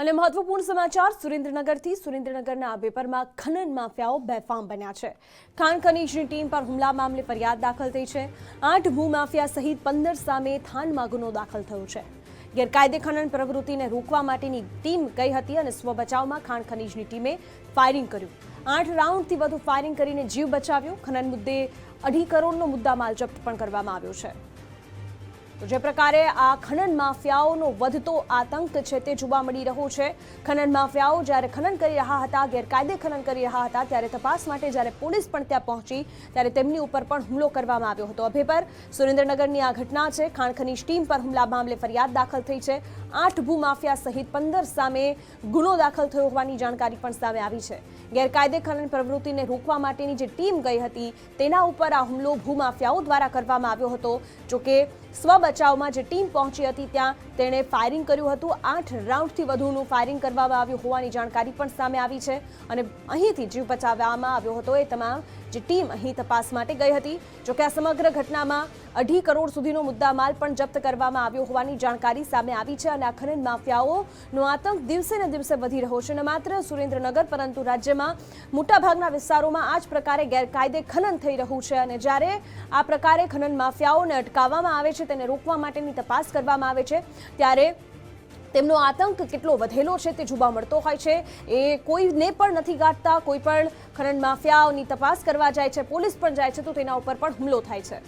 અને મહત્વપૂર્ણ સમાચાર સુરેન્દ્રનગરથી સુરેન્દ્રનગરના બેપરમાં ખનન માફિયાઓ બેફામ બન્યા છે. ખાણ ખનીજની ટીમ પર હુમલા મામલે ફરિયાદ દાખલ થઈ છે. આઠ ભૂમાફિયા સહિત પંદર સામે થાનમાં ગુનો દાખલ થયો છે. ગેરકાયદે ખનન પ્રવૃત્તિને રોકવા માટેની ટીમ ગઈ હતી અને સ્વ બચાવમાં ખાણ ખનીજની ટીમે ફાયરિંગ કર્યું. આઠ રાઉન્ડથી વધુ ફાયરિંગ કરીને જીવ બચાવ્યો. ખનન મુદ્દે અઢી કરોડનો મુદ્દામાલ જપ્ત પણ કરવામાં આવ્યો છે. તો જે પ્રકારે આ ખનન માફિયાઓનો વધતો આતંક છે તે જોવા મળી રહ્યો છે. ખનન માફિયાઓ જ્યારે ખનન કરી રહ્યા હતા, ગેરકાયદે ખનન કરી રહ્યા હતા, ત્યારે તપાસ માટે જ્યારે પોલીસ પણ ત્યાં પહોંચી, ત્યારે તેમની ઉપર પણ હુમલો કરવામાં આવ્યો હતો. અભે પર સુરેન્દ્રનગરની આ ઘટના છે. ખાણ ખનીજ ટીમ પર હુમલા મામલે ફરિયાદ દાખલ થઈ છે. આઠ ભૂમાફિયા સહિત પંદર સામે ગુનો દાખલ થયો હોવાની જાણકારી પણ સામે આવી છે. ગેરકાયદે ખનન પ્રવૃત્તિને રોકવા માટેની જે ટીમ ગઈ હતી, તેના ઉપર આ હુમલો ભૂમાફિયાઓ દ્વારા કરવામાં આવ્યો હતો. જોકે સ્વ બચાવમાં જે ટીમ પહોંચી હતી ત્યાં તેણે ફાયરિંગ કર્યું હતું. આઠ રાઉન્ડથી વધુનું ફાયરિંગ કરવામાં આવ્યું હોવાની જાણકારી પણ સામે આવી છે અને અહીંથી જીવ બચાવવામાં આવ્યો હતો. એ તમામ જે ટીમ અહીં તપાસ માટે ગઈ હતી. જોકે આ સમગ્ર ઘટનામાં અઢી કરોડ સુધીનો મુદ્દામાલ પણ જપ્ત કરવામાં આવ્યો હોવાની જાણકારી સામે આવી છે અને આ ખનન માફિયાઓનો આતંક દિવસે ને દિવસે વધી રહ્યો છે અને માત્ર સુરેન્દ્રનગર, પરંતુ રાજ્યમાં મોટાભાગના વિસ્તારોમાં આ જ પ્રકારે ગેરકાયદે ખનન થઈ રહ્યું છે અને જ્યારે આ પ્રકારે ખનન માફિયાઓને અટકાવવામાં આવે છે, તેને રોકવા માટેની તપાસ કરવામાં આવે છે, ત્યારે તેમનો આતંક કેટલો વધેલો છે તે જોવા મળતો હોય છે. એ કોઈને પણ નથી ગાંઠતા, કોઈ પણ ખનન માફિયાઓની તપાસ કરવા જાય છે, પોલીસ પણ જાય છે, તો તેના ઉપર પણ હુમલો થાય છે.